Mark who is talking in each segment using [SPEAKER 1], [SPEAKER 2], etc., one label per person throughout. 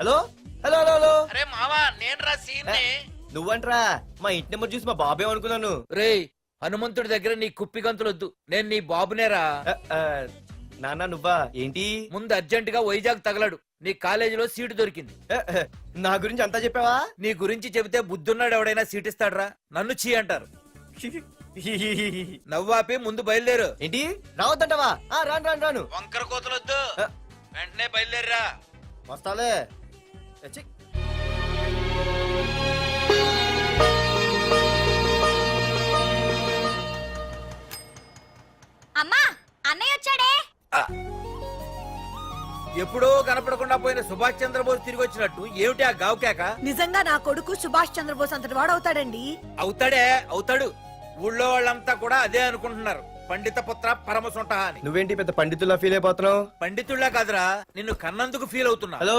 [SPEAKER 1] Hello? Hello hello hello?
[SPEAKER 2] అరే మావా నేను రా సీన్
[SPEAKER 1] నువ్వంట్రా మా ఇంటి నెంబర్ చూసి మా బాబే అనుకున్నాను.
[SPEAKER 2] రేయ్ హనుమంతుడి దగ్గర నీ కుప్పి గంతులొద్దు. నేను నీ బాబునేరా.
[SPEAKER 1] ఆ, నాన్న నువ్వా? ఏంటి?
[SPEAKER 2] ముందు అర్జెంట్గా వైజాగ్ తగలడు. నీ కాలేజీలో సీటు దొరికింది.
[SPEAKER 1] నా గురించి అంతా చెప్పావా?
[SPEAKER 2] నీ గురించి చెబితే బుద్ధున్నాడు ఎవడైనా సీట్ ఇస్తాడ్రా నన్ను చీ అంటారు. నవ్వాపి ముందు బయలుదేరు.
[SPEAKER 1] ఏంటి? రావద్దంటావా? ఆ, రాను రాను రాను.
[SPEAKER 2] వంకర కోతలొద్దు. వెంటనే బయలుదేరరా.
[SPEAKER 1] వస్తాలే.
[SPEAKER 3] అమ్మా అన్నయ్య వచ్చాడే?
[SPEAKER 2] ఎప్పుడో కనపడకుండా పోయిన సుభాష్ చంద్రబోస్ తిరిగి వచ్చినట్టు ఏమిటి ఆ గావుకేక
[SPEAKER 4] నిజంగా నా కొడుకు సుభాష్ చంద్రబోస్ అంతటి వాడు అవుతాడండి
[SPEAKER 2] అవుతాడే అవుతాడు. ఊళ్ళో వాళ్ళంతా కూడా అదే అనుకుంటున్నారు. పండిత పుత్ర పరమసుంట అని
[SPEAKER 1] నువ్వేంటి పెద్ద పండితుల్లా ఫీల్ అయిపోతున్నావు?
[SPEAKER 2] పండితుళ్ళ కాదురా నిన్ను కన్నందుకు ఫీల్ అవుతున్నా.
[SPEAKER 1] హలో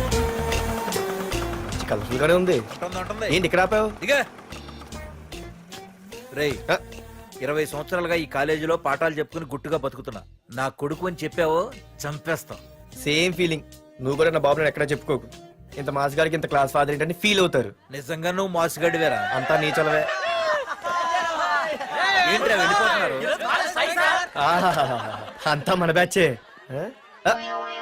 [SPEAKER 1] కలర్ఫుల్ గానే ఉంది.
[SPEAKER 2] ఉంటుంది, ఉంటుంది.
[SPEAKER 1] ఏంటి ఇక్కడ ఆపావు?
[SPEAKER 2] దిగా రేయ్
[SPEAKER 1] ఆ,
[SPEAKER 2] ఇరవై సంవత్సరాలుగా ఈ కాలేజీలో పాఠాలు చెప్పుకుని గుట్టుగా బతుకుతున్నా. నా కొడుకు అని చెప్పావో చంపేస్తాం.
[SPEAKER 1] Same feeling. నువ్వు కూడా నా బాబు నేను ఎక్కడా చెప్పుకోకు. ఇంత మాస్ గారికి ఇంత క్లాస్ ఫాదర్ ఏంటని ఫీల్ అవుతారు.
[SPEAKER 2] నిజంగా నువ్వు మోసగడివేరా
[SPEAKER 1] అంతా నీ చలవే.
[SPEAKER 2] ఏంట్రా వెళ్ళిపోతున్నారు?
[SPEAKER 1] ఆహాహాహా. అంతా మన బ్యాచే. ఆ? ఆ,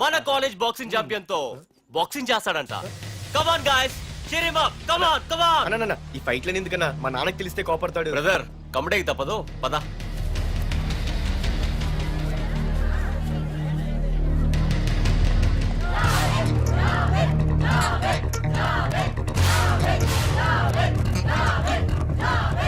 [SPEAKER 5] మన కాలేజ్ బాక్సింగ్ ఛాంపియన్తో బాక్సింగ్ చేస్తాడంట. Come on guys come on come on
[SPEAKER 1] అన్న, అన్న, ఈ ఫైట్లని ఎందుకన్నా మా నాన్నకి తెలిస్తే కోపడతాడు?
[SPEAKER 5] బ్రదర్ కమడేకి తప్పదు. పద.
[SPEAKER 2] ఏరా,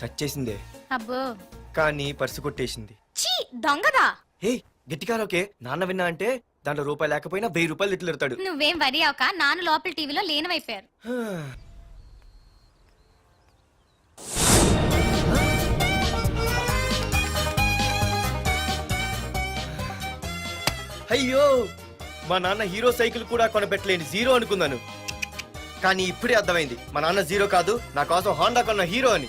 [SPEAKER 1] టచ్ చేసిందే.
[SPEAKER 3] అబ్బో.
[SPEAKER 1] కానీ పర్సు కొట్టేసింది.
[SPEAKER 3] చీ దొంగదా?
[SPEAKER 1] హే గట్టిగా ఓకే నాన్న విన్నా అంటే దాంట్లో రూపాయి లేకపోయినా వెయ్యి రూపాయలు ఇట్లు ఎడతాడు
[SPEAKER 3] నువ్వేం వరి అవక నాన్న లోపల టీవీలో లేనవైపోయారు
[SPEAKER 1] అయ్యో మా నాన్న హీరో సైకిల్ కూడా కొనబెట్టలేని జీరో అనుకున్నాను. కానీ ఇప్పుడే అర్థమైంది మా నాన్న జీరో కాదు నా కోసం హోండా కొన్న హీరో అని.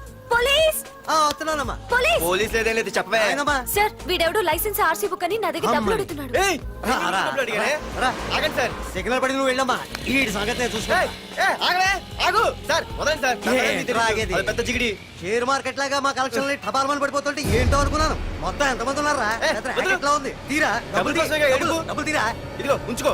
[SPEAKER 6] పోలీస్!
[SPEAKER 7] ఆ, వస్తున్నానమ్మా.
[SPEAKER 6] పోలీస్!
[SPEAKER 1] పోలీస్ లేదేం లేదు చెప్పవే.
[SPEAKER 7] ఆయనమ్మా.
[SPEAKER 6] సార్ వీడెవడు లైసెన్స్ ఆర్సీ బుక్ అని నా దగ్గర డబ్బులు అడుగుతున్నాడు.
[SPEAKER 1] ఏయ్,
[SPEAKER 7] రా,
[SPEAKER 1] నేను
[SPEAKER 7] రా,
[SPEAKER 1] డబ్బులు అడిగానే?
[SPEAKER 7] రా.
[SPEAKER 1] ఆగండి సార్.
[SPEAKER 7] సిగ్నల్ పడి నువ్వు వెళ్ళమ్మా. ఈ సంగతి చూసుకో
[SPEAKER 1] ఏయ్, ఏయ్, ఆగవే ఆగు. సార్ వదండి సార్. నా
[SPEAKER 7] ఏ,
[SPEAKER 1] పని మీకు తెలీదు.
[SPEAKER 7] రాగేది.
[SPEAKER 1] అది పెద్ద జిగిడి.
[SPEAKER 7] షేర్ మార్కెట్ లాగా మా కలెక్షన్ టపాల్మని పడిపోతుంటే ఏంటో అనుకున్నాను. మొత్తం ఎంతమంది ఉన్నారా
[SPEAKER 1] ఏ,
[SPEAKER 7] పెద్ద
[SPEAKER 1] వదిలు.
[SPEAKER 7] racket లా ఉంది? తీరా
[SPEAKER 1] డబ్బులు
[SPEAKER 7] డబ్బులు తీ,
[SPEAKER 1] కోసమేగా
[SPEAKER 7] డబ్బులు,
[SPEAKER 1] ఏడుపు.
[SPEAKER 7] డబ్బులు తీరా?
[SPEAKER 1] ఇదిగో ఉంచుకో.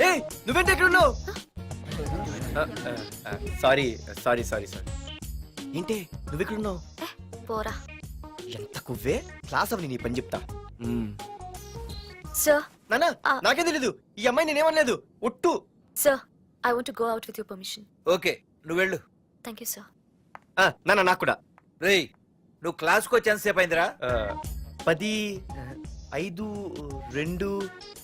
[SPEAKER 1] ఏ నువ్వేంటి ఎక్కడ ఉన్నావు? Sorry sorry sorry sorry. ఏంటి నువ్వు ఇక్కడ ఉన్నావు?
[SPEAKER 6] పోరా.
[SPEAKER 1] ఎంత కువ్వే? క్లాస్ అవని నీ పని చెప్తా.
[SPEAKER 6] సార్
[SPEAKER 1] నాన్న
[SPEAKER 6] ఆ.
[SPEAKER 1] నాకేం తెలీదు. ఈ అమ్మాయి నేనేమనలేదు. ఒట్టు.
[SPEAKER 6] Sir I want go out with your permission
[SPEAKER 2] okay నువ్వు వెళ్ళు.
[SPEAKER 6] థ్యాంక్ యూ సార్
[SPEAKER 1] ఆ, నాన్న నాకు కూడా.
[SPEAKER 2] రేయ్ నువ్వు క్లాస్కి వచ్చి ఎంతసేపు అయిందిరా?
[SPEAKER 1] ఆ, పది ఆ, ఐదు రెండు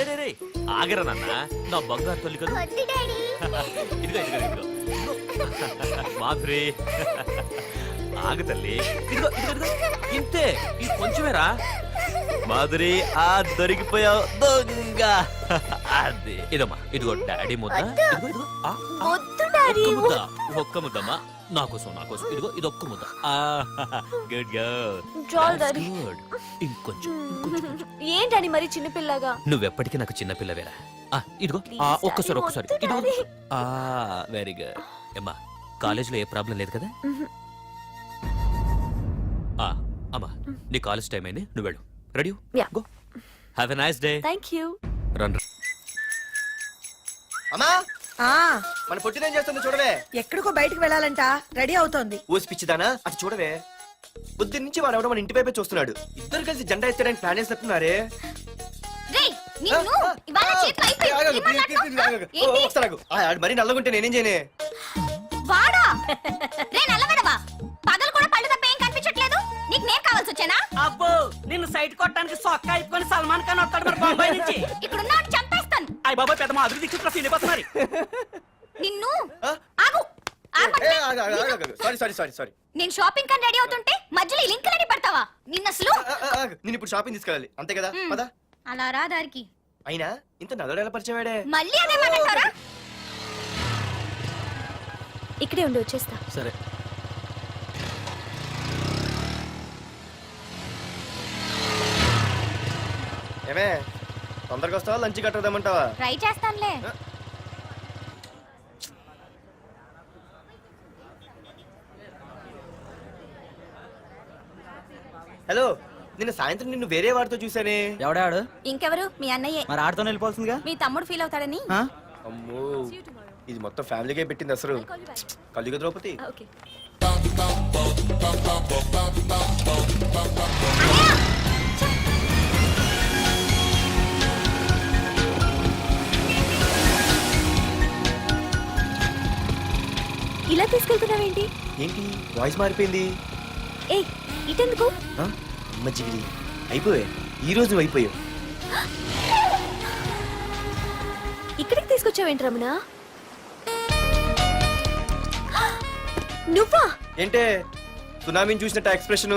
[SPEAKER 8] రే రే రే ఆగరా నాన్న. నా బంగారు తల్లి కదా. ఇదిగో ఇదిగో ఇదిగో. మాధురి. ఆగు తల్లి. ఇదిగో ఇదిగో ఇదిగో. ఇంతే. ఇది కొంచెమేరా. మాధురి ఆ దొరికిపోయావు. దొంగ. అది. ఇదమ్మా ఇదిగో డాడీ ముద్ద. ఇదిగో ఇదిగో. ఆ, ఆ, ఒక్క ముద్ద ఒక్క ముద్దమ్మా. నా కోసం నా కోసం. ఇదిగో ఇది ఒక్క ముద్ద గుడ్ గర్ల్ గుడ్ ఇంకొంచెం
[SPEAKER 6] ఏంటని మరి చిన్నపిల్లగా?
[SPEAKER 8] నువ్వెప్పటికీ నాకు చిన్న పిల్లవేరా. ఆ, ఇదిగో. ఆ, ఒక్కసారి ఒక్కసారి. ఇదిగో. ఆ వెరీ గుడ్ అమ్మా కాలేజీలో ఏ ప్రాబ్లం లేదు కదా? ఆ, అమ్మా నీ కాలేజ్ టైం అయింది. నువ్వు వెళ్ళు. Ready
[SPEAKER 6] Yeah.
[SPEAKER 8] Go have a nice day
[SPEAKER 6] thank you
[SPEAKER 8] run
[SPEAKER 1] అమ్మా!
[SPEAKER 4] ఆ.
[SPEAKER 1] మన పొట్టినేం చేస్తుంది చూడవే?
[SPEAKER 4] ఎక్కడికో బయటికి వెళ్ళాలంట. రెడీ అవుతోంది.
[SPEAKER 1] ఊసి పిచ్చిదానా? అటు చూడవే. పొద్దున్న నుంచి వాడు ఎవడో మన ఇంటి వైపే చూస్తున్నాడు. ఇద్దరు కలిసి జెండా ఎత్తడానికి ప్లాన్?
[SPEAKER 3] ఏంటి?
[SPEAKER 1] మరి నల్లగుంటే నేనేం చేయనే?
[SPEAKER 3] వాడా? రే పగలు కూడా పళ్ళు తప్ప ఏం కనిపించట్లేదు? నీకు నేను కావాల్సి వచ్చానా?
[SPEAKER 9] అబ్బో సైట్ కొట్టడానికి సొక్క అయిపోయి సల్మాన్ ఖాన్ వస్తాడు మరి బొంబాయి నుంచి.
[SPEAKER 3] ఇక్కడ ఉన్న చంపేస్తాను.
[SPEAKER 9] అయ్య బాబాయ్ పెద్ద మా అభివృద్ధి చిత్ర సీనిపోతున్నారు
[SPEAKER 3] నిన్ను?
[SPEAKER 1] ఆ?
[SPEAKER 3] ఆగు. ఆగు
[SPEAKER 1] సారీ సారీ సారీ సారీ
[SPEAKER 3] నేను షాపింగ్ కని రెడీ అవుతుంటే మధ్యలో ఈ లింకులని పడతావా? నిన్న అసలు?
[SPEAKER 1] నేను ఇప్పుడు షాపింగ్ తీసుకెళ్ళాలి. అంతే కదా. పదా.
[SPEAKER 3] అలా రా దారికి.
[SPEAKER 1] అయినా ఇంత నల్లడు ఎలా పరిచయం వాడే
[SPEAKER 3] మళ్ళీ అదే మాట్లాడతారా
[SPEAKER 6] ఇక్కడే ఉండి వచ్చేస్తా.
[SPEAKER 1] సరే. ఏమే తొందరగా వస్తావా? లంచ్ కట్టదామంటావా
[SPEAKER 3] ట్రై చేస్తానులే.
[SPEAKER 1] హలో నిన్న సాయంత్రం నిన్ను వేరే వాడితో చూసానే
[SPEAKER 9] ఎవడాడు?
[SPEAKER 3] ఇంకెవరు? మీ అన్నయ్యే.
[SPEAKER 9] మరి ఆడుతూనే వెళ్ళిపోతుందిగా
[SPEAKER 3] మీ తమ్ముడు ఫీల్ అవుతాడని?
[SPEAKER 1] అమ్మో ఇది మొత్తం ఫ్యామిలీకే పెట్టింది అసలు. కలియుగ ద్రౌపది
[SPEAKER 6] ఓకే. ఇలా తీసుకెళ్తున్నావేంటి
[SPEAKER 1] ఏంటి? వాయిస్ మారిపోయింది.
[SPEAKER 6] ఏ ఇటెందుకు?
[SPEAKER 1] ఆ? అమ్మ జిగిరి అయిపోయా. ఈ రోజు నువ్వు అయిపోయావు
[SPEAKER 6] ఇక్కడికి తీసుకొచ్చావేంటి రమణ? నువ్వా?
[SPEAKER 1] ఏంటే? సునామీని చూసినట్టు ఎక్స్ప్రెషన్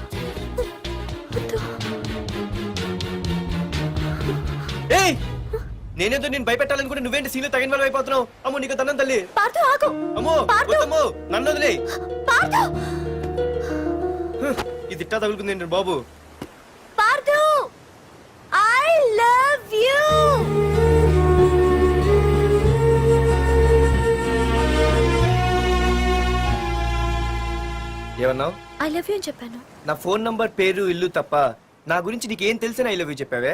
[SPEAKER 1] నేనేదో నేను భయపెట్టాలనుకుంటే నువ్వేంటి సీన్లో తగిన వాళ్ళు అయిపోతున్నావు? అమ్మో నీకు తన్నం తల్లి.
[SPEAKER 6] పార్దు ఆగు.
[SPEAKER 1] అమ్మో
[SPEAKER 6] పార్దు
[SPEAKER 1] వద్దమ్మో నన్ను వదిలే. ఇది ఇట్టా తగులుకుంది ఏంటి బాబు?
[SPEAKER 6] ఐ లవ్ యూ
[SPEAKER 1] ఏమన్నావు?
[SPEAKER 6] ఐ లవ్ యూ అని చెప్పాను.
[SPEAKER 1] నా ఫోన్ నంబర్ పేరు ఇల్లు తప్ప నా గురించి నీకేం తెలిసిన ఐ లవ్ యూ చెప్పావే?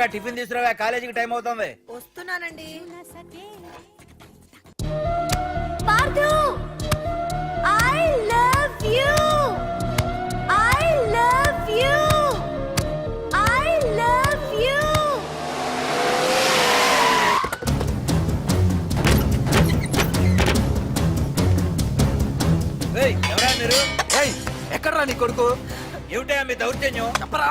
[SPEAKER 2] తొందరగా టిఫిన్ తీసుకురావా కాలేజీకి టైం అవుతుంది.
[SPEAKER 4] వస్తున్నానండి.
[SPEAKER 6] I love you I love you I love you
[SPEAKER 2] రేయ్, ఎవరా మీరు?
[SPEAKER 7] ఎక్కడ్రా నీ కొడుకు?
[SPEAKER 2] ఏమిటయా మీ దౌర్జన్యం?
[SPEAKER 7] చెప్పరా?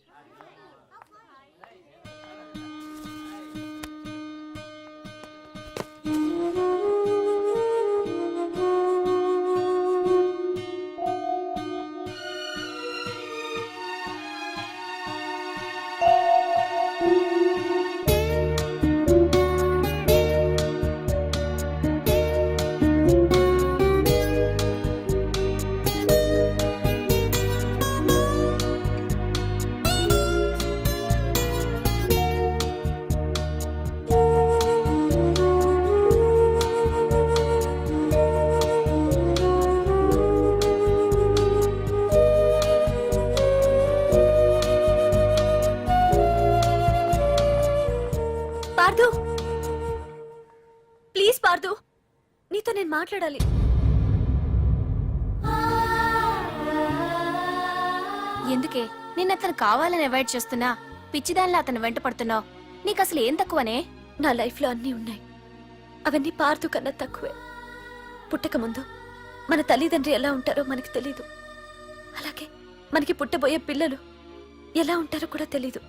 [SPEAKER 6] పార్దు. ప్లీజ్ పార్దు నీతో నేను మాట్లాడాలి.
[SPEAKER 3] ఎందుకే? నిన్న అతను కావాలని అవాయిడ్ చేస్తున్నా పిచ్చిదానిలా అతను వెంట పడుతున్నావు. నీకు అసలు ఏం తక్కువనే?
[SPEAKER 6] నా లైఫ్లో అన్నీ ఉన్నాయి. అవన్నీ పార్దు కన్నా తక్కువే. పుట్టక ముందు మన తల్లిదండ్రి ఎలా ఉంటారో మనకి తెలీదు. అలాగే మనకి పుట్టబోయే పిల్లలు ఎలా ఉంటారో కూడా తెలీదు.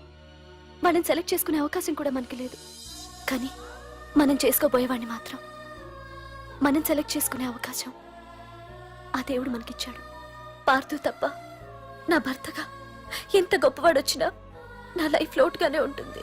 [SPEAKER 6] మనం సెలెక్ట్ చేసుకునే అవకాశం కూడా మనకి లేదు. కానీ మనం చేసుకోబోయేవాడిని మాత్రం. మనం సెలెక్ట్ చేసుకునే అవకాశం ఆ దేవుడు మనకిచ్చాడు. పార్థు తప్ప నా భర్తగా ఎంత గొప్పవాడు వచ్చినా నా లైఫ్ లోటుగానే ఉంటుంది.